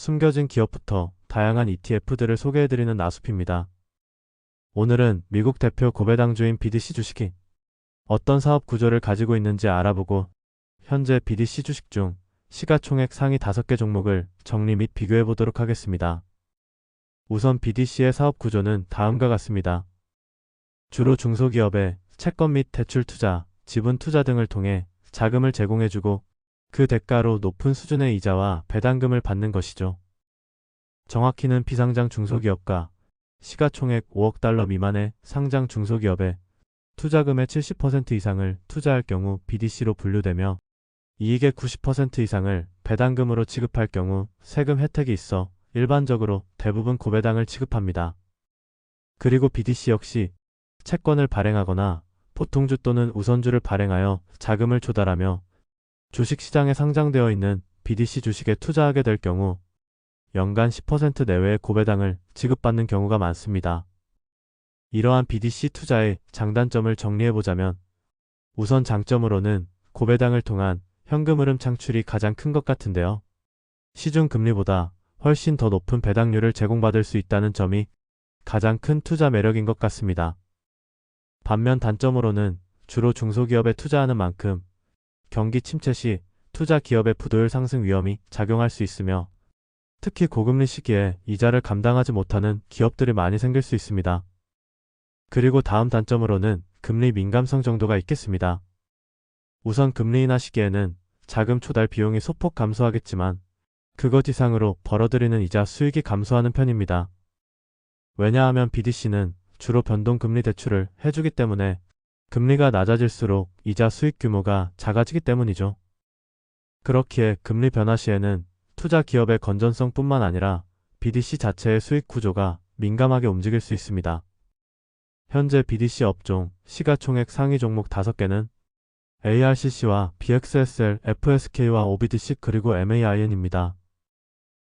숨겨진 기업부터 다양한 ETF들을 소개해드리는 나숲입니다. 오늘은 미국 대표 고배당주인 BDC 주식이 어떤 사업 구조를 가지고 있는지 알아보고 현재 BDC 주식 중 시가총액 상위 5개 종목을 정리 및 비교해 보도록 하겠습니다. 우선 BDC의 사업 구조는 다음과 같습니다. 주로 중소기업에 채권 및 대출 투자, 지분 투자 등을 통해 자금을 제공해주고 그 대가로 높은 수준의 이자와 배당금을 받는 것이죠. 정확히는 비상장 중소기업과 시가총액 5억 달러 미만의 상장 중소기업에 투자금의 70% 이상을 투자할 경우 BDC로 분류되며 이익의 90% 이상을 배당금으로 지급할 경우 세금 혜택이 있어 일반적으로 대부분 고배당을 지급합니다. 그리고 BDC 역시 채권을 발행하거나 보통주 또는 우선주를 발행하여 자금을 조달하며 주식시장에 상장되어 있는 BDC 주식에 투자하게 될 경우 연간 10% 내외의 고배당을 지급받는 경우가 많습니다. 이러한 BDC 투자의 장단점을 정리해보자면 우선 장점으로는 고배당을 통한 현금 흐름 창출이 가장 큰 것 같은데요. 시중 금리보다 훨씬 더 높은 배당률을 제공받을 수 있다는 점이 가장 큰 투자 매력인 것 같습니다. 반면 단점으로는 주로 중소기업에 투자하는 만큼 경기 침체 시 투자 기업의 부도율 상승 위험이 작용할 수 있으며 특히 고금리 시기에 이자를 감당하지 못하는 기업들이 많이 생길 수 있습니다. 그리고 다음 단점으로는 금리 민감성 정도가 있겠습니다. 우선 금리 인하 시기에는 자금 초달 비용이 소폭 감소하겠지만 그것 이상으로 벌어들이는 이자 수익이 감소하는 편입니다. 왜냐하면 BDC는 주로 변동금리 대출을 해주기 때문에 금리가 낮아질수록 이자 수익 규모가 작아지기 때문이죠. 그렇기에 금리 변화 시에는 투자 기업의 건전성뿐만 아니라 BDC 자체의 수익 구조가 민감하게 움직일 수 있습니다. 현재 BDC 업종 시가총액 상위 종목 5개는 ARCC와 BXSL, FSK와 OBDC 그리고 MAIN입니다.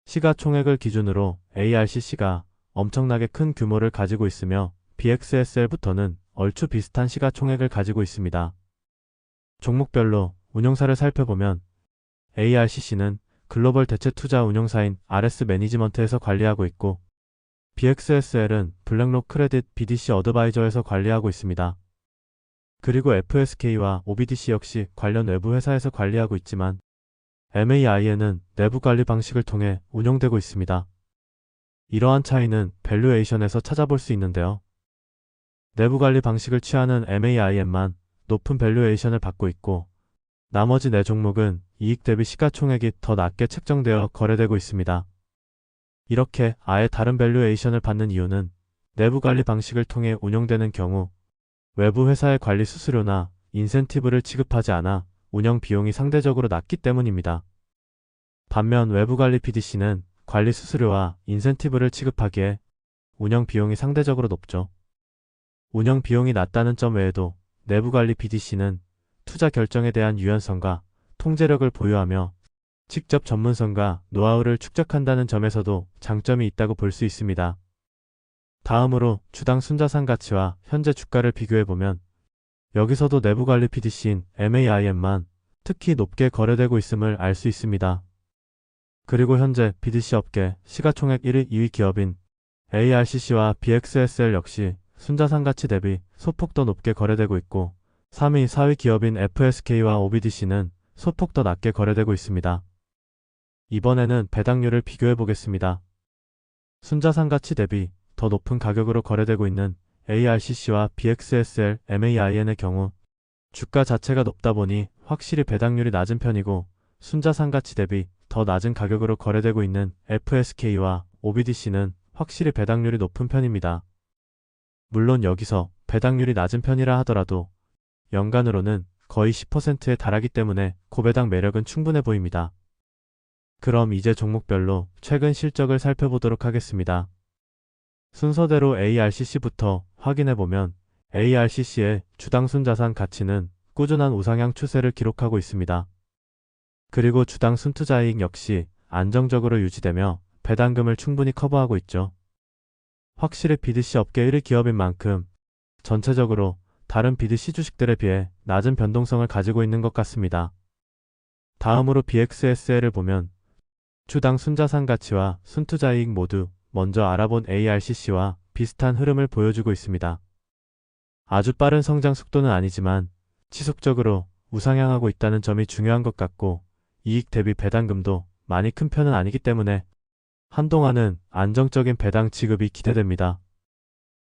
시가총액을 기준으로 ARCC가 엄청나게 큰 규모를 가지고 있으며 BXSL부터는 얼추 비슷한 시가총액을 가지고 있습니다. 종목별로 운용사를 살펴보면 ARCC는 글로벌 대체 투자 운용사인 RS 매니지먼트에서 관리하고 있고 BXSL은 블랙록 크레딧 BDC 어드바이저에서 관리하고 있습니다. 그리고 FSK와 OBDC 역시 관련 외부 회사에서 관리하고 있지만 MAIN은 내부 관리 방식을 통해 운영되고 있습니다. 이러한 차이는 밸류에이션에서 찾아볼 수 있는데요. 내부 관리 방식을 취하는 MAIN만 높은 밸류에이션을 받고 있고 나머지 네 종목은 이익 대비 시가총액이 더 낮게 책정되어 거래되고 있습니다. 이렇게 아예 다른 밸류에이션을 받는 이유는 내부 관리 방식을 통해 운영되는 경우 외부 회사의 관리 수수료나 인센티브를 지급하지 않아 운영 비용이 상대적으로 낮기 때문입니다. 반면 외부 관리 PDC는 관리 수수료와 인센티브를 지급하기에 운영 비용이 상대적으로 높죠. 운영 비용이 낮다는 점 외에도 내부 관리 BDC는 투자 결정에 대한 유연성과 통제력을 보유하며 직접 전문성과 노하우를 축적한다는 점에서도 장점이 있다고 볼 수 있습니다. 다음으로 주당 순자산 가치와 현재 주가를 비교해보면 여기서도 내부 관리 PDC인 MAIM만 특히 높게 거래되고 있음을 알 수 있습니다. 그리고 현재 BDC 업계 시가총액 1위 2위 기업인 ARCC와 BXSL 역시 순자산 가치 대비 소폭 더 높게 거래되고 있고 3위, 4위 기업인 FSK와 OBDC는 소폭 더 낮게 거래되고 있습니다. 이번에는 배당률을 비교해 보겠습니다. 순자산 가치 대비 더 높은 가격으로 거래되고 있는 ARCC와 BXSL, MAIN의 경우 주가 자체가 높다 보니 확실히 배당률이 낮은 편이고 순자산 가치 대비 더 낮은 가격으로 거래되고 있는 FSK와 OBDC는 확실히 배당률이 높은 편입니다. 물론 여기서 배당률이 낮은 편이라 하더라도 연간으로는 거의 10%에 달하기 때문에 고배당 매력은 충분해 보입니다. 그럼 이제 종목별로 최근 실적을 살펴보도록 하겠습니다. 순서대로 ARCC부터 확인해보면 ARCC의 주당 순 자산 가치는 꾸준한 우상향 추세를 기록하고 있습니다. 그리고 주당 순투자이익 역시 안정적으로 유지되며 배당금을 충분히 커버하고 있죠. 확실히 BDC 업계 1위 기업인 만큼 전체적으로 다른 BDC 주식들에 비해 낮은 변동성을 가지고 있는 것 같습니다. 다음으로 BXSL을 보면 추당 순자산 가치와 순투자 이익 모두 먼저 알아본 ARCC와 비슷한 흐름을 보여주고 있습니다. 아주 빠른 성장 속도는 아니지만 지속적으로 우상향하고 있다는 점이 중요한 것 같고 이익 대비 배당금도 많이 큰 편은 아니기 때문에 한동안은 안정적인 배당 지급이 기대됩니다.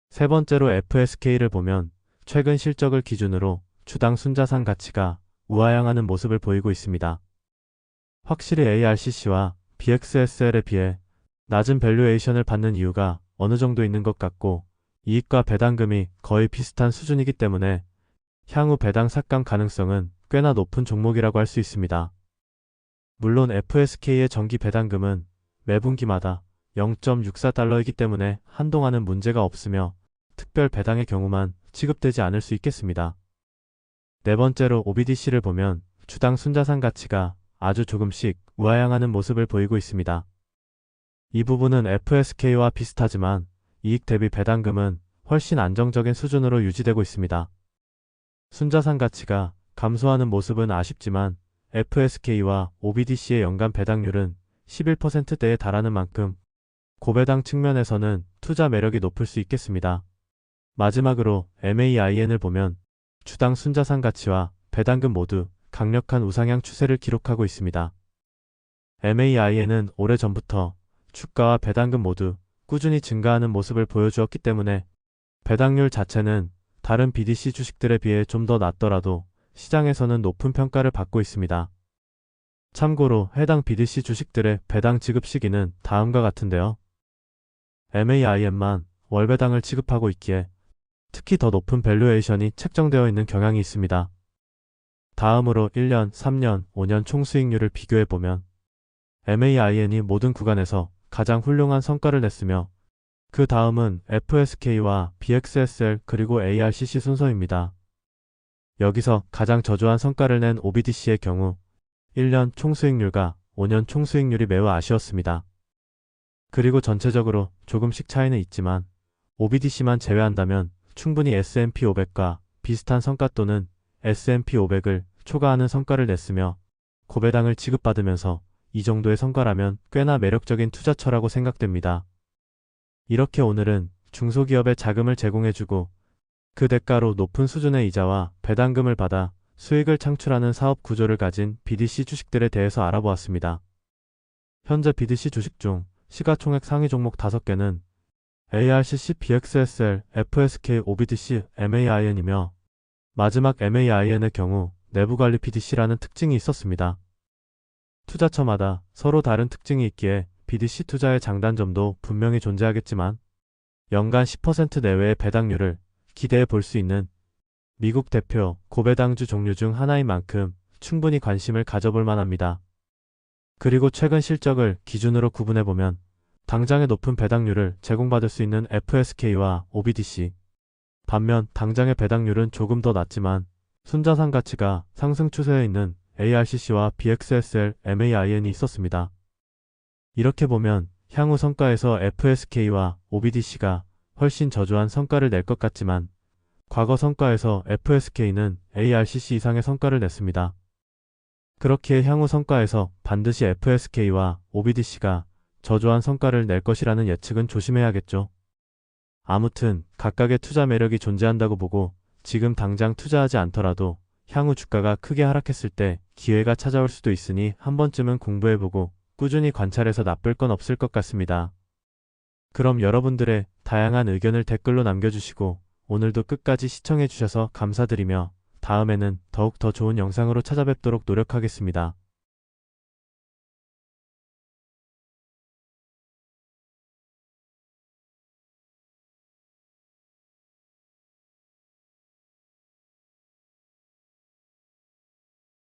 세 번째로 FSK를 보면 최근 실적을 기준으로 주당 순자산 가치가 우하향하는 모습을 보이고 있습니다. 확실히 ARCC와 BXSL에 비해 낮은 밸류에이션을 받는 이유가 어느 정도 있는 것 같고 이익과 배당금이 거의 비슷한 수준이기 때문에 향후 배당 삭감 가능성은 꽤나 높은 종목이라고 할 수 있습니다. 물론 FSK의 정기 배당금은 매분기마다 0.64달러이기 때문에 한동안은 문제가 없으며 특별 배당의 경우만 지급되지 않을 수 있겠습니다. 네 번째로 OBDC를 보면 주당 순자산 가치가 아주 조금씩 우하향하는 모습을 보이고 있습니다. 이 부분은 FSK와 비슷하지만 이익 대비 배당금은 훨씬 안정적인 수준으로 유지되고 있습니다. 순자산 가치가 감소하는 모습은 아쉽지만 FSK와 OBDC의 연간 배당률은 11%대에 달하는 만큼 고배당 측면에서는 투자 매력이 높을 수 있겠습니다. 마지막으로 MAIN을 보면 주당 순자산 가치와 배당금 모두 강력한 우상향 추세를 기록하고 있습니다. MAIN은 오래전부터 주가와 배당금 모두 꾸준히 증가하는 모습을 보여주었기 때문에 배당률 자체는 다른 BDC 주식들에 비해 좀 더 낮더라도 시장에서는 높은 평가를 받고 있습니다. 참고로 해당 BDC 주식들의 배당 지급 시기는 다음과 같은데요. MAIN만 월배당을 지급하고 있기에 특히 더 높은 밸류에이션이 책정되어 있는 경향이 있습니다. 다음으로 1년, 3년, 5년 총수익률을 비교해보면 MAIN이 모든 구간에서 가장 훌륭한 성과를 냈으며 그 다음은 FSK와 BXSL 그리고 ARCC 순서입니다. 여기서 가장 저조한 성과를 낸 OBDC의 경우 1년 총수익률과 5년 총수익률이 매우 아쉬웠습니다. 그리고 전체적으로 조금씩 차이는 있지만 OBDC만 제외한다면 충분히 S&P 500과 비슷한 성과 또는 S&P 500을 초과하는 성과를 냈으며 고배당을 지급받으면서 이 정도의 성과라면 꽤나 매력적인 투자처라고 생각됩니다. 이렇게 오늘은 중소기업에 자금을 제공해주고 그 대가로 높은 수준의 이자와 배당금을 받아 수익을 창출하는 사업 구조를 가진 BDC 주식들에 대해서 알아보았습니다. 현재 BDC 주식 중 시가총액 상위 종목 5개는 ARCC, BXSL, FSK, OBDC, MAIN이며 마지막 MAIN의 경우 내부관리 BDC라는 특징이 있었습니다. 투자처마다 서로 다른 특징이 있기에 BDC 투자의 장단점도 분명히 존재하겠지만 연간 10% 내외의 배당률을 기대해 볼 수 있는 미국 대표 고배당주 종류 중 하나인 만큼 충분히 관심을 가져볼 만합니다. 그리고 최근 실적을 기준으로 구분해보면 당장의 높은 배당률을 제공받을 수 있는 FSK와 OBDC 반면 당장의 배당률은 조금 더 낮지만 순자산 가치가 상승 추세에 있는 ARCC와 BXSL, MAIN이 있었습니다. 이렇게 보면 향후 성과에서 FSK와 OBDC가 훨씬 저조한 성과를 낼 것 같지만 과거 성과에서 FSK는 ARCC 이상의 성과를 냈습니다. 그렇기에 향후 성과에서 반드시 FSK와 OBDC가 저조한 성과를 낼 것이라는 예측은 조심해야겠죠. 아무튼 각각의 투자 매력이 존재한다고 보고 지금 당장 투자하지 않더라도 향후 주가가 크게 하락했을 때 기회가 찾아올 수도 있으니 한 번쯤은 공부해보고 꾸준히 관찰해서 나쁠 건 없을 것 같습니다. 그럼 여러분들의 다양한 의견을 댓글로 남겨주시고 오늘도 끝까지 시청해주셔서 감사드리며 다음에는 더욱 더 좋은 영상으로 찾아뵙도록 노력하겠습니다.